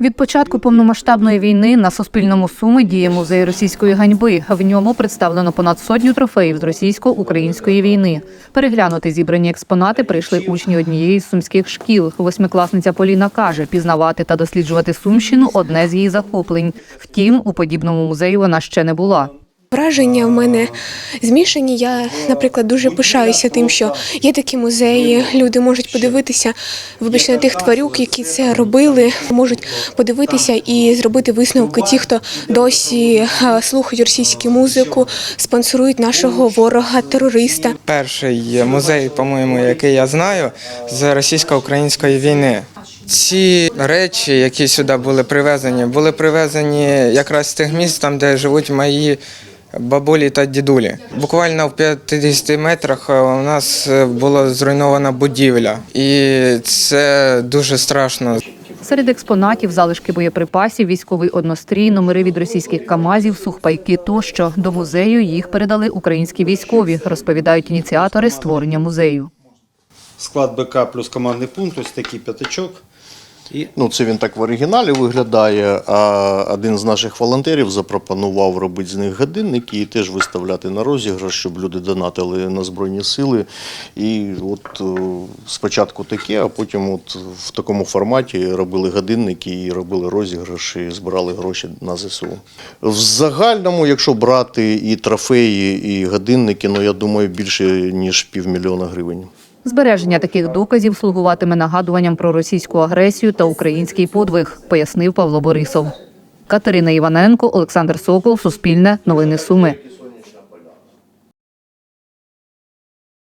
Від початку повномасштабної війни на Суспільному Суми діє музей російської ганьби. В ньому представлено понад сотню трофеїв з російсько-української війни. Переглянути зібрані експонати прийшли учні однієї з сумських шкіл. Восьмикласниця Поліна каже, пізнавати та досліджувати Сумщину одне з її захоплень. Втім, у подібному музеї вона ще не була. Враження в мене змішані. Я, наприклад, дуже пишаюся тим, що є такі музеї. Люди можуть подивитися, вибачте, на тих тварюк, які це робили, можуть подивитися і зробити висновки. Ті, хто досі слухають російську музику, спонсорують нашого ворога, терориста. перший музей, по-моєму, який я знаю, з російсько-української війни. Ці речі, які сюди були привезені, були привезені якраз з тих міст, там, де живуть мої бабулі та дідулі. Буквально в 50 метрах е, у нас е, була зруйнована будівля, і це дуже страшно. Серед експонатів залишки боєприпасів, військовий однострій, номери від російських камазів, сухпайки тощо. До музею їх передали українські військові, розповідають ініціатори створення музею. Склад БК плюс командний пункт, ось такий п'ятачок. І Ну, це він так в оригіналі виглядає. А один з наших волонтерів запропонував робити з них годинники і теж виставляти на розіграш, щоб люди донатили на Збройні Сили. І от е, спочатку таке, а потім от в такому форматі робили годинники і робили розіграш, і збирали гроші на ЗСУ. В загальному, якщо брати і трофеї, і годинники, ну я думаю, більше ніж півмільйона гривень. Збереження таких доказів слугуватиме нагадуванням про російську агресію та український подвиг, пояснив Павло Борисов. Катерина Іваненко, Олександр Сокол, Суспільне, Новини Суми.